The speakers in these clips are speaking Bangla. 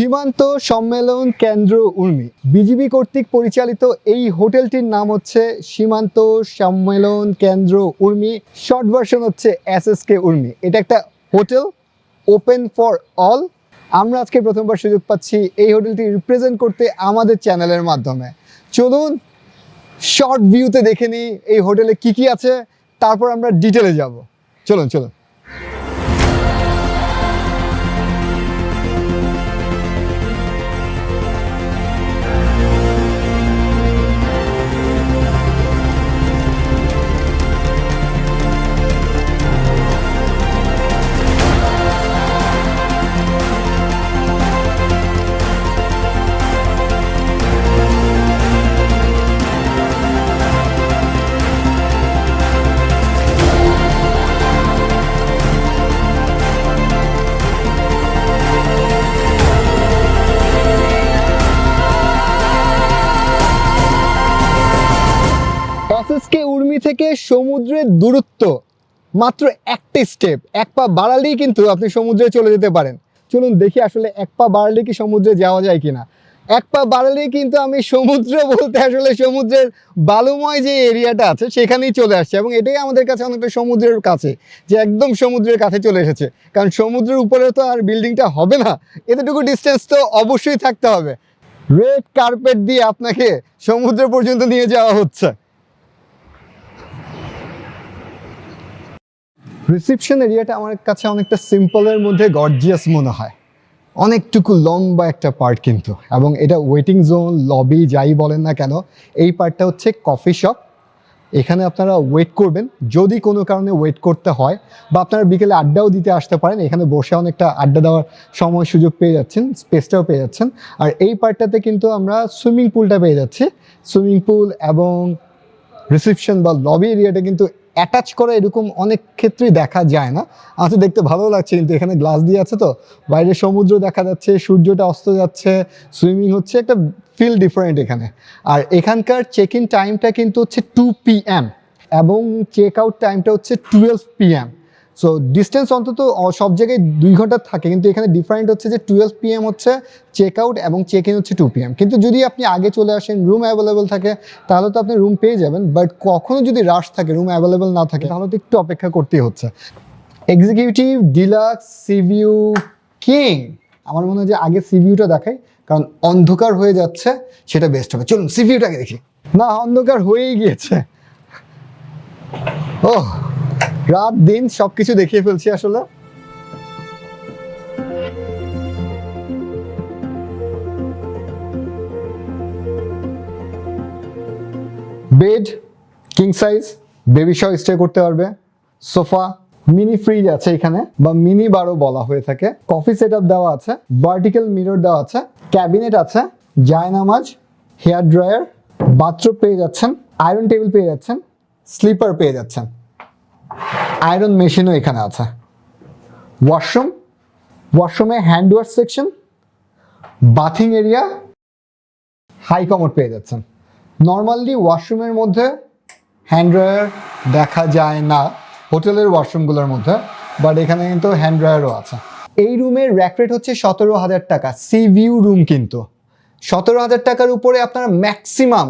সীমান্ত সম্মেলন কেন্দ্র উর্মি। বিজিবি কর্তৃক পরিচালিত এই হোটেলটির নাম হচ্ছে সীমান্ত সম্মেলন কেন্দ্র উর্মি। শর্ট ভার্সন হচ্ছে এসএসকে উর্মি। এটা একটা হোটেল, ওপেন ফর অল। আমরা আজকে প্রথমবার সুযোগ পাচ্ছি এই হোটেলটি রিপ্রেজেন্ট করতে আমাদের চ্যানেলের মাধ্যমে। চলুন, শর্ট ভিউতে দেখে নিই এই হোটেলে কি কি আছে, তারপর আমরা ডিটেলে যাব। চলুন চলুন। থেকে সমুদ্রের দূরত্ব মাত্র একটা স্টেপ এক পা বাড়ালেই কিন্তু আপনি সমুদ্রে চলে যেতে পারেন। চলুন দেখি আসলে এক পা বাড়ালে কি সমুদ্রে যাওয়া যায় কিনা। এক পা বাড়ালেই কিন্তু আমি সমুদ্র বলতে আসলে সমুদ্রের বালুময় যে এরিয়াটা আছে সেখানেই চলে আসছে এবং এটাই আমাদের কাছে অনেকটা সমুদ্রের কাছে, যে একদম সমুদ্রের কাছে চলে এসেছে। কারণ সমুদ্রের উপরে তো আর বিল্ডিংটা হবে না, এতটুকু ডিস্টেন্স তো অবশ্যই থাকতে হবে। রেড কার্পেট দিয়ে আপনাকে সমুদ্র পর্যন্ত নিয়ে যাওয়া হচ্ছে। রিসেপশন এরিয়াটা আমার কাছে অনেকটা সিম্পলের মধ্যে গর্জিয়াস মনে হয়। অনেকটুকু লম্বা একটা পার্ট কিন্তু। এবং এটা ওয়েটিং জোন লবি যাই বলেন না কেন, এই পার্টটা হচ্ছে কফি শপ এখানে আপনারা ওয়েট করবেন। যদি কোনো কারণে ওয়েট করতে হয় বা আপনারা বিকেলে আড্ডাও দিতে আসতে পারেন, এখানে বসে অনেকটা আড্ডা দেওয়ার সময় সুযোগ পেয়ে যাচ্ছেন স্পেসটাও পেয়ে যাচ্ছেন। আর এই পার্টটাতে কিন্তু আমরা সুইমিং পুলটা পেয়ে যাচ্ছি। সুইমিং পুল এবং রিসেপশন বা লবি এরিয়াটা কিন্তু অ্যাটাচ করা এরকম অনেক ক্ষেত্রেই দেখা যায় না। আমার দেখতে ভালো লাগছে, কিন্তু এখানে গ্লাস দিয়ে আছে তো। বাইরে সমুদ্র দেখা যাচ্ছে, সূর্যটা অস্ত যাচ্ছে সুইমিং হচ্ছে, একটা ফিল ডিফারেন্ট এখানে। আর এখানকার চেক ইন টাইমটা কিন্তু হচ্ছে টু পি এম এবং চেক আউট টাইমটা হচ্ছে twelve P M so distance অন্তত সব জায়গায় দুই ঘণ্টা থাকে, কিন্তু এখানে ডিফারেন্ট হচ্ছে যে টুয়েলভ পি এম হচ্ছে চেক আউট এবং চেক ইন হচ্ছে টু পি এম কিন্তু যদি আপনি আগে চলে আসেন রুম অ্যাভেলেবেল থাকে, তাহলে তো আপনি রুম পেয়ে যাবেন বাট কখনো যদি রাশ থাকে রুম অ্যাভেলেবেল না থাকে, তাহলে তো একটু অপেক্ষা করতেই হচ্ছে। এক্সিকিউটিভ ডিলাক্স সিভিউ কিং আমার মনে হয় যে আগে সিভিউটা দেখাই, কারণ অন্ধকার হয়ে যাচ্ছে, সেটা বেস্ট হবে। চলুন সিভিউটাকে দেখি। না, অন্ধকার হয়েই গিয়েছে। ও রাত, দিন সবকিছু দেখিয়ে ফেলছি আসলে। বেড কিং সাইজ বেবি সহ স্টে করতে পারবে। সোফা মিনি ফ্রিজ আছে এখানে, বা মিনি বারও বলা হয়ে থাকে। কফি সেট দেওয়া আছে ভার্টিক্যাল মিরর দেওয়া আছে ক্যাবিনেট আছে জায়নামাজ হেয়ার ড্রায়ার বাথরুম পেয়ে যাচ্ছেন আয়রন টেবিল পেয়ে যাচ্ছেন স্লিপার পেয়ে যাচ্ছেন। আয়রন মেশিনও এখানে আছে। ওয়াশরুম, ওয়াশরুমে hand wash section, bathing area, high commode পেয়ে যাচ্ছেন। নর্মালি ওয়াশরুমের মধ্যে হ্যান্ড ড্রায়ার দেখা যায় না, হোটেলের ওয়াশরুমগুলোর মধ্যে, বাট এখানে কিন্তু হ্যান্ড ড্রায়ারও আছে। এই রুমের র্যাক রেট হচ্ছে সতেরো হাজার টাকা, সি ভিউ রুম কিন্তু। সতেরো হাজার টাকার উপরে আপনারা ম্যাক্সিমাম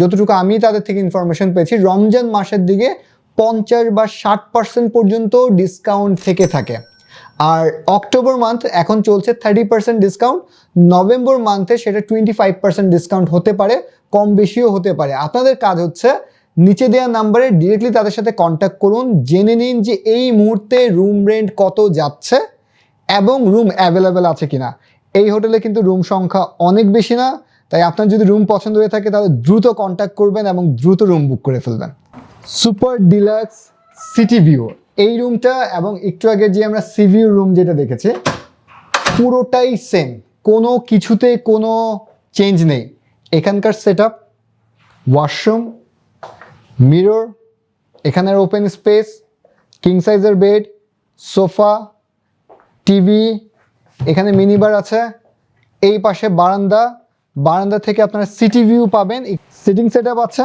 যতটুকু আমি তাদের থেকে ইনফরমেশন পেয়েছি, রমজান মাসের দিকে পঞ্চাশ বা ষাট পার্সেন্ট পর্যন্ত ডিসকাউন্ট থেকে থাকে। আর অক্টোবর মান্থ এখন চলছে থার্টি পার্সেন্ট ডিসকাউন্ট নভেম্বর মান্থে সেটা টোয়েন্টি ফাইভ পার্সেন্ট ডিসকাউন্ট হতে পারে, কম বেশিও হতে পারে। আপনাদের কাজ হচ্ছে নিচে দেওয়া নাম্বারে ডিরেক্টলি তাদের সাথে কন্ট্যাক্ট করুন, জেনে নিন যে এই মুহূর্তে রুম রেন্ট কত যাচ্ছে এবং রুম অ্যাভেলেবেল আছে কিনা। এই হোটেলে কিন্তু রুম সংখ্যা অনেক বেশি না, তাই আপনার যদি রুম পছন্দ হয়ে থাকে তাহলে দ্রুত কন্ট্যাক্ট করবেন এবং দ্রুত রুম বুক করে ফেলবেন। Super deluxe city view. এই রুমটা এবং একটু আগে যে আমরা সিভিউ রুম যেটা দেখেছি, পুরোটাই সেম কোনো কিছুতে কোনো চেঞ্জ নেই। এখানকার সেট আপ ওয়াশরুম মিরর এখানের ওপেন স্পেস কিং সাইজের বেড সোফা টিভি এখানে মিনি বার আছে। এই পাশে বারান্দা। বারান্দা থেকে আপনারা সিটি ভিউ পাবেন। সিটিং সেট আছে।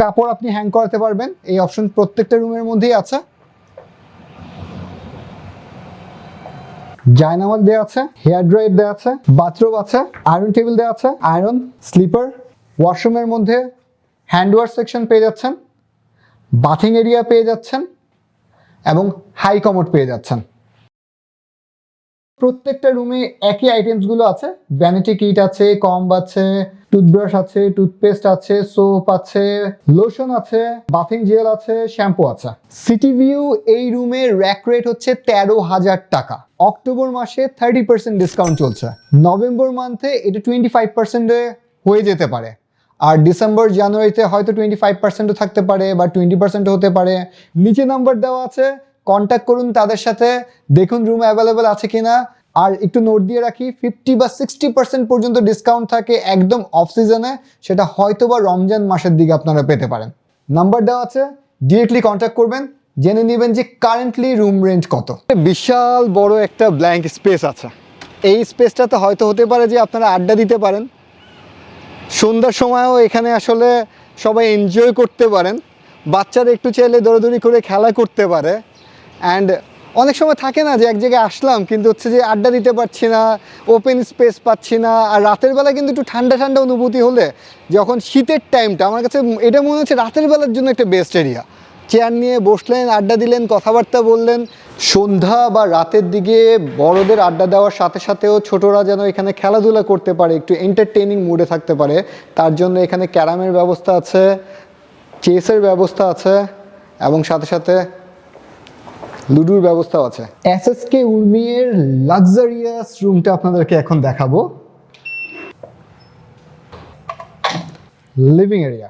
কাপড় আপনি হ্যাং করাতে পারবেন। এই অপশন প্রত্যেকটা রুমের মধ্যেই আছে। জায়নামাজ দেওয়া আছে হেয়ার ড্রায়ার দেওয়া আছে বাথরুম আছে আয়রন টেবিল দেওয়া আছে আয়রন স্লিপার ওয়াশরুমের মধ্যে হ্যান্ড ওয়াশ সেকশন পেয়ে যাচ্ছেন বাথিং এরিয়া পেয়ে যাচ্ছেন এবং হাই কমোড পেয়ে যাচ্ছেন। প্রত্যেকটা রুমে একই আইটেমসগুলো আছে। ভ্যানিটি কিট আছে কম্ব আছে টুথব্রাশ আছে টুথপেস্ট আছে সোপ আছে লোশন আছে বাথিং জেল আছে শ্যাম্পু আছে। সিটি ভিউ এই রুমের র্যাক রেট হচ্ছে তেরো হাজার টাকা। অক্টোবর মাসে থার্টি পার্সেন্ট ডিসকাউন্ট চলছে। নভেম্বর মান্থে এটা টোয়েন্টি ফাইভ পার্সেন্টে হয়ে যেতে পারে। আর ডিসেম্বর জানুয়ারিতে হয়তো টোয়েন্টি ফাইভ পার্সেন্টও থাকতে পারে বা টোয়েন্টি পার্সেন্টও হতে পারে। নিচে নাম্বার দেওয়া আছে। কন্ট্যাক্ট করুন তাদের সাথে। দেখুন রুম অ্যাভেলেবেল আছে কিনা। আর একটু নোট দিয়ে রাখি ফিফটি বা সিক্সটি পার্সেন্ট পর্যন্ত ডিসকাউন্ট থাকে একদম অফ সিজনে সেটা হয়তো বা রমজান মাসের দিকে আপনারা পেতে পারেন। নাম্বার দেওয়া আছে ডিরেক্টলি কন্ট্যাক্ট করবেন, জেনে নেবেন যে কারেন্টলি রুম রেন্ট কত। বিশাল বড় একটা ব্ল্যাঙ্ক স্পেস আছে। এই স্পেসটাতে হয়তো হতে পারে যে আপনারা আড্ডা দিতে পারেন। সন্ধ্যার সময়ও এখানে আসলে সবাই এনজয় করতে পারেন। বাচ্চারা একটু চাইলে দৌড়াদৌড়ি করে খেলা করতে পারে। অ্যান্ড অনেক সময় থাকে না যে এক জায়গায় আসলাম, কিন্তু হচ্ছে যে আড্ডা দিতে পারছি না ওপেন স্পেস পাচ্ছি না, আর রাতের বেলা কিন্তু একটু ঠান্ডা ঠান্ডা অনুভূতি হলে যখন শীতের টাইমটা আমার কাছে এটা মনে হচ্ছে রাতের বেলার জন্য একটা বেস্ট এরিয়া চেয়ার নিয়ে বসলেন, আড্ডা দিলেন, কথাবার্তা বললেন। সন্ধ্যা বা রাতের দিকে বড়দের আড্ডা দেওয়ার সাথে সাথেও ছোটরা যেন এখানে খেলাধুলা করতে পারে, একটু এন্টারটেইনিং মুডে থাকতে পারে। তার জন্য এখানে ক্যারামের ব্যবস্থা আছে চেসের ব্যবস্থা আছে, এবং সাথে সাথে লুডুর ব্যবস্থাও আছে। এস এস কে উর্মিয়ের লাক্সারিয়াস রুমটা আপনাদেরকে এখন দেখাবো। লিভিং এরিয়া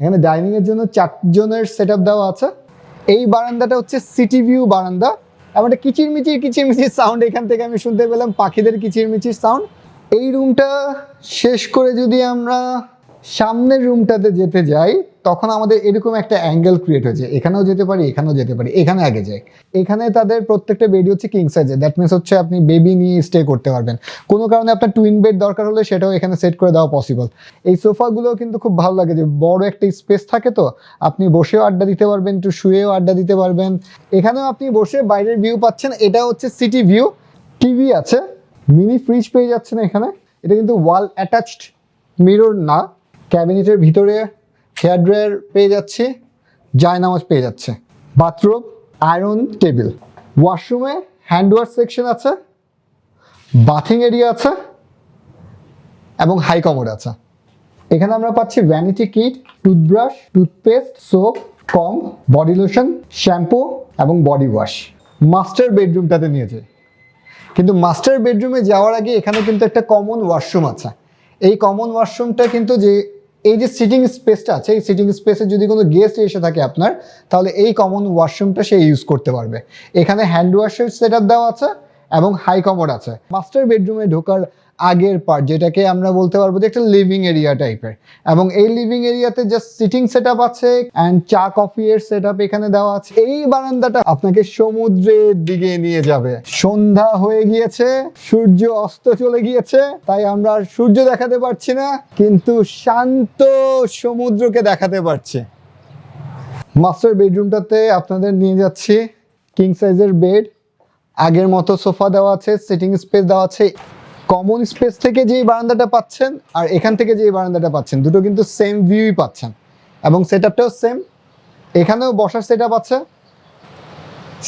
এখানে ডাইনিং এর জন্য চারজনের সেট দেওয়া আছে। এই বারান্দাটা হচ্ছে সিটি ভিউ বারান্দা। এবং একটা কিচিরমিচির কিচিরমিচির সাউন্ড এখান থেকে আমি শুনতে পেলাম, পাখিদের কিচিরমিচির সাউন্ড এই রুমটা শেষ করে যদি আমরা সামনের রুমটাতে যেতে যাই, তখন আমাদের এরকম একটা অ্যাঙ্গেল ক্রিয়েট হয়েছে। এখানেও যেতে পারি, এখানেও যেতে পারি, এখানে আগে যাই। এখানে তাদের প্রত্যেকটা বেডই হচ্ছে কিং সাইজে দ্যাট মিনস হচ্ছে আপনি বেবি নিয়ে স্টে করতে পারবেন। কোনো কারণে আপনার টুইন বেড দরকার হলে সেটাও এখানে সেট করে দেওয়া পসিবল এই সোফাগুলো কিন্তু খুব ভালো লাগে যে বড় একটা স্পেস থাকে তো, আপনি বসেও আড্ডা দিতে পারবেন, একটু শুয়েও আড্ডা দিতে পারবেন। এখানেও আপনি বসে বাইরের ভিউ পাচ্ছেন, এটা হচ্ছে সিটি ভিউ টিভি আছে মিনি ফ্রিজ পেয়ে যাচ্ছেন এখানে। এটা কিন্তু ওয়াল অ্যাটাচড মিরর না। ক্যাবিনেটের ভিতরে হেয়ার ড্রায়ার পেয়ে যাচ্ছে, জায়নামাজ পেয়ে যাচ্ছে। Bathroom, iron, table. ওয়াশরুমে হ্যান্ড ওয়াশ সেকশন আছে, বাথিং এরিয়া আছে, এবং হাই কমোড আছে। এখানে আমরা পাচ্ছি vanity kit toothbrush toothpaste soap comb body lotion shampoo এবং বডি ওয়াশ মাস্টার বেডরুমটাতে নিয়েছে কিন্তু মাস্টার বেডরুমে যাওয়ার আগে এখানে কিন্তু একটা কমন ওয়াশরুম আছে। এই কমন ওয়াশরুমটা কিন্তু যে এই যে সিটিং স্পেসটা আছে, এই সিটিং স্পেসে যদি কোনো গেস্ট এসে থাকে আপনার, তাহলে এই কমন ওয়াশরুমটা সে ইউজ করতে পারবে। এখানে হ্যান্ড ওয়াশের সেট দেওয়া আছে এবং হাই কমোড আছে। মাস্টার বেডরুমে ঢোকার আগের পার্ট যেটাকে আমরা বলতে পারব যে একটা লিভিং এরিয়া টাইপের এবং এই লিভিং এরিয়াতে জাস্ট সিটিং সেট আপ আছে অ্যান্ড চা কফি এর সেট এখানে দেওয়া আছে। এই বারান্দাটা আপনাকে সমুদ্রের দিকে নিয়ে যাবে। সন্ধ্যা হয়ে গিয়েছে, সূর্য অস্ত চলে গিয়েছে, তাই আমরা আর সূর্য দেখাতে পারছি না, কিন্তু শান্ত সমুদ্রকে দেখাতে পারছি। মাস্টার বেডরুমটাতে আপনাদের নিয়ে যাচ্ছি কিং সাইজের বেড আগের মতো সোফা দেওয়া আছে সিটিং স্পেস দেওয়া আছে। কমন স্পেস থেকে যেই বারান্দাটা পাচ্ছেন আর এখান থেকে যেই বারান্দাটা পাচ্ছেন, দুটো কিন্তু সেম ভিউই পাচ্ছেন। এবং সেট আপটাও সেম এখানেও বসার সেট আপ আছে।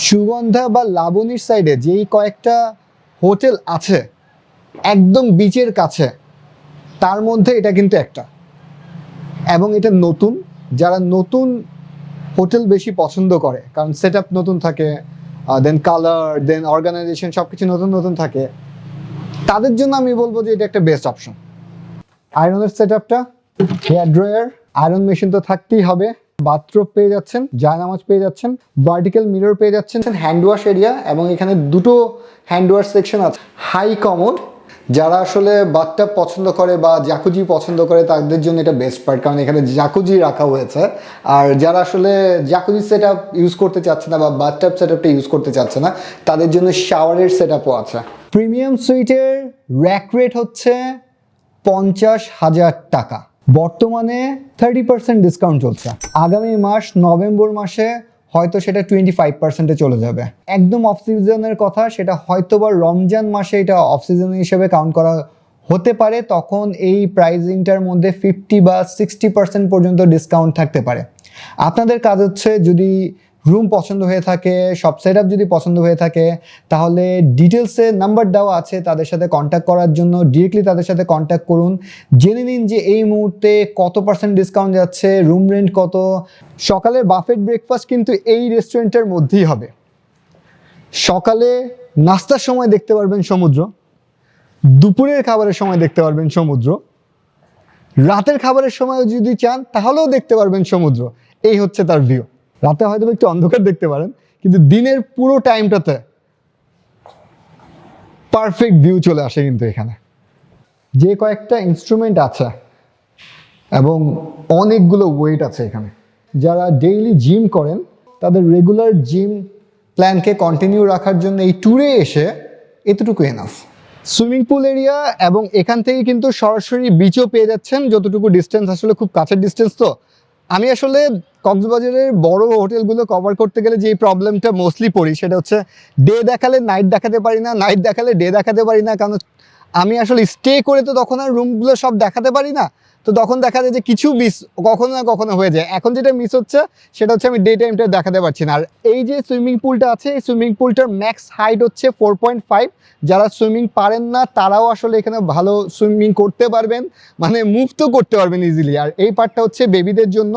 সুগন্ধা বা লাবণীর সাইডে যেই কয়েকটা হোটেল আছে, একদম বিচের কাছে, তার মধ্যে এটা কিন্তু একটা। এবং এটা নতুন। যারা নতুন হোটেল বেশি পছন্দ করে, কারণ সেট নতুন থাকে দেন কালার দেন অর্গানাইজেশন সব কিছু নতুন নতুন থাকে তাদের জন্য আমি বলব যে এটা একটা বেস্ট অপশন আয়রনের সেট আপটা হেয়ার ড্রয়ার আয়রন মেশিন তো থাকতেই হবে। বাথরুম পেয়ে যাচ্ছেন, জায়নামাজ পেয়ে যাচ্ছেন ভার্টিক্যাল মিরর পেয়ে যাচ্ছেন। হ্যান্ড ওয়াশ এরিয়া এবং এখানে দুটো হ্যান্ড ওয়াশ সেকশন আছে। হাই কমোড যারা আসলে বাথটাব পছন্দ করে বা জাকুজি পছন্দ করে, তাদের জন্য এটা বেস্ট পার্ট কারণ এখানে জাকুজি রাখা হয়েছে। আর যারা আসলে জাকুজি সেট ইউজ করতে চাচ্ছে না বা বাথটাব সেট আপটা ইউজ করতে চাচ্ছে না, তাদের জন্য শাওয়ারের সেট আপও আছে। প্রিমিয়াম সুইটের র্যাক রেট হচ্ছে পঞ্চাশ হাজার টাকা। বর্তমানে থার্টি পার্সেন্ট ডিসকাউন্ট চলছে। আগামী মাস নভেম্বর মাসে হয়তো সেটা টোয়েন্টি ফাইভ পার্সেন্টে চলে যাবে। একদম অফ সিজনের কথা, সেটা হয়তো বা রমজান মাসে এটা অফ সিজন হিসেবে কাউন্ট করা হতে পারে, তখন এই প্রাইজিংটার মধ্যে ফিফটি বা সিক্সটি পার্সেন্ট পর্যন্ত ডিসকাউন্ট থাকতে পারে। আপনাদের কাজ হচ্ছে যদি রুম পছন্দ হয়ে থাকে সব সেট আপ যদি পছন্দ হয়ে থাকে, তাহলে ডিটেলসে নাম্বার দেওয়া আছে তাদের সাথে কন্ট্যাক্ট করার জন্য। ডিরেক্টলি তাদের সাথে কন্ট্যাক্ট করুন। জেনে নিন যে এই মুহূর্তে কত পার্সেন্ট ডিসকাউন্ট যাচ্ছে রুম রেন্ট কত। সকালের বাফেট ব্রেকফাস্ট কিন্তু এই রেস্টুরেন্টের মধ্যেই হবে। সকালে নাস্তার সময় দেখতে পারবেন সমুদ্র। দুপুরের খাবারের সময় দেখতে পারবেন সমুদ্র। রাতের খাবারের সময় যদি চান, তাহলেও দেখতে পারবেন সমুদ্র। এই হচ্ছে তার ভিউ রাতে হয়তো একটু অন্ধকার দেখতে পারেন, কিন্তু দিনের পুরো টাইমটাতে পারফেক্ট ভিউ চলে আসে কিন্তু এখানে। যে কয়েকটা ইনস্ট্রুমেন্ট আছে এবং অনেকগুলো ওয়েট আছে এখানে। যারা ডেইলি জিম করেন, তাদের রেগুলার জিম প্ল্যানকে কন্টিনিউ রাখার জন্য এই ট্যুরে এসে এতটুকু এনাফ সুইমিং পুল এরিয়া এবং এখান থেকে কিন্তু সরাসরি বিচও পেয়ে যাচ্ছেন, যতটুকু ডিস্টেন্স আসলে খুব কাছের ডিস্টেন্স তো। আমি আসলে কক্সবাজারের বড় হোটেলগুলো কভার করতে গেলে যে প্রবলেমটা মোস্টলি পড়ি, সেটা হচ্ছে ডে দেখালে নাইট দেখাতে পারি না নাইট দেখালে ডে দেখাতে পারি না। কারণ আমি আসলে স্টে করে তো তখন আর রুমগুলো সব দেখাতে পারি না। তো তখন দেখা যায় যে কিছু মিস কখনো না কখনো হয়ে যায়। এখন যেটা মিস হচ্ছে, সেটা হচ্ছে আমি ডে টাইমটা দেখাতে পারছি না। আর এই যে সুইমিং পুলটা আছে, এই সুইমিং পুলটার ম্যাক্স হাইট হচ্ছে ফোর পয়েন্ট ফাইভ যারা সুইমিং পারেন না, তারাও আসলে এখানে ভালো সুইমিং করতে পারবেন। মানে মুভ তো করতে পারবেন ইজিলি আর এই পার্টটা হচ্ছে বেবিদের জন্য।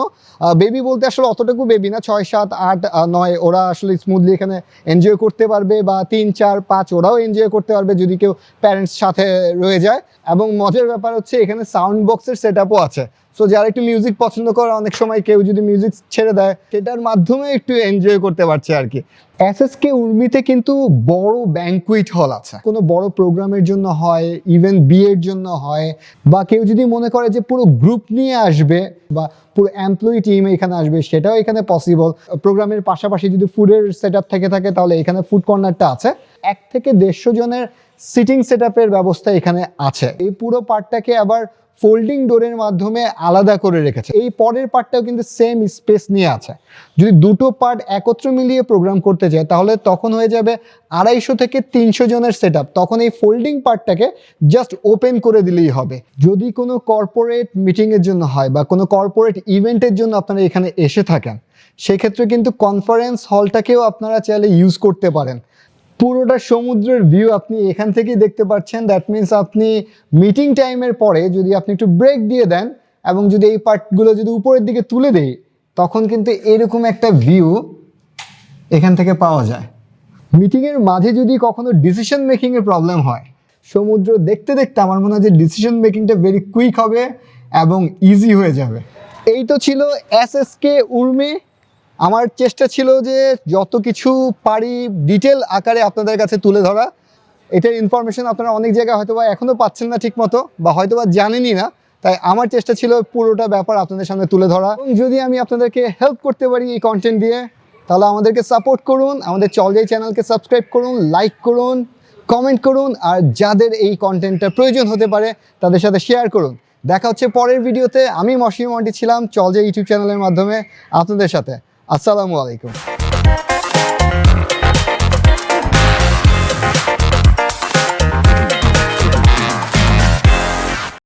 বেবি বলতে আসলে অতটুকু বেবি না, ছয়, সাত, আট নয়, ওরা আসলে স্মুথলি এখানে এনজয় করতে পারবে বা তিন, চার, পাঁচ, ওরাও এনজয় করতে পারবে যদি কেউ প্যারেন্টস সাথে রয়ে যায়। এবং মজার ব্যাপার হচ্ছে এখানে সাউন্ড বক্সের সেট আপও আছে। সো যারা একটু মিউজিক পছন্দ করে, অনেক সময় কেউ যদি মিউজিক ছেড়ে দেয়, সেটার মাধ্যমে একটু এনজয় করতে পারছে আর কি। এস এস কে উর্মিতে কিন্তু বড় ব্যাংকুইট হল আছে। কোনো বড় প্রোগ্রামের জন্য হয় ইভেন বিয়ের জন্য হয়, বা কেউ যদি মনে করে যে পুরো গ্রুপ নিয়ে আসবে, বা পুরো এমপ্লয়ি টিম এখানে আসবে, সেটাও এখানে পসিবল প্রোগ্রামের পাশাপাশি যদি ফুডের সেট আপ থেকে থাকে, তাহলে এখানে ফুড কর্নারটা আছে। এক থেকে দেড়শো জনের সিটিং সেট ব্যবস্থা এখানে আছে। এই পুরো পার্টটাকে আবার ফোল্ডিং ডোরের মাধ্যমে আলাদা করে রেখেছে। এই পরের পার্টটাও কিন্তু সেম স্পেস নিয়ে আছে। যদি দুটো পার্ট একত্র মিলিয়ে প্রোগ্রাম করতে চায়, তাহলে তখন হয়ে যাবে আড়াইশো থেকে তিনশো জনের সেট তখন এই ফোল্ডিং পার্টটাকে জাস্ট ওপেন করে দিলেই হবে। যদি কোনো কর্পোরেট মিটিংয়ের জন্য হয় বা কোনো কর্পোরেট ইভেন্টের জন্য আপনারা এখানে এসে থাকেন, সেক্ষেত্রে কিন্তু কনফারেন্স হলটাকেও আপনারা চাইলে ইউজ করতে পারেন। পুরোটা সমুদ্রের ভিউ আপনি এখান থেকেই দেখতে পাচ্ছেন। দ্যাট মিন্স আপনি মিটিং টাইমের পরে যদি আপনি একটু ব্রেক দিয়ে দেন এবং যদি এই পার্টগুলো যদি উপরের দিকে তুলে দেই, তখন কিন্তু এরকম একটা ভিউ এখান থেকে পাওয়া যায়। মিটিংয়ের মাঝে যদি কখনো ডিসিশন মেকিংয়ের প্রবলেম হয়, সমুদ্র দেখতে দেখতে আমার মনে হয় যে ডিসিশন মেকিংটা ভেরি কুইক হবে এবং ইজি হয়ে যাবে। এই তো ছিল এস এস কে উর্মি আমার চেষ্টা ছিল যে যত কিছু পারি ডিটেল আকারে আপনাদের কাছে তুলে ধরা। এটার ইনফরমেশন আপনারা অনেক জায়গায় হয়তো বা এখনও পাচ্ছেন না ঠিক মতো বা হয়তো বা জানেনই না। তাই আমার চেষ্টা ছিল পুরোটা ব্যাপার আপনাদের সামনে তুলে ধরা। এবং যদি আমি আপনাদেরকে হেল্প করতে পারি এই কন্টেন্ট দিয়ে, তাহলে আমাদেরকে সাপোর্ট করুন, আমাদের চলজাই চ্যানেলকে সাবস্ক্রাইব করুন লাইক করুন কমেন্ট করুন, আর যাদের এই কন্টেন্টটা প্রয়োজন হতে পারে, তাদের সাথে শেয়ার করুন। দেখা হচ্ছে পরের ভিডিওতে আমি মশিম মন্টি ছিলাম চলজাই ইউটিউব চ্যানেলের মাধ্যমে আপনাদের সাথে। আসসালামু আলাইকুম।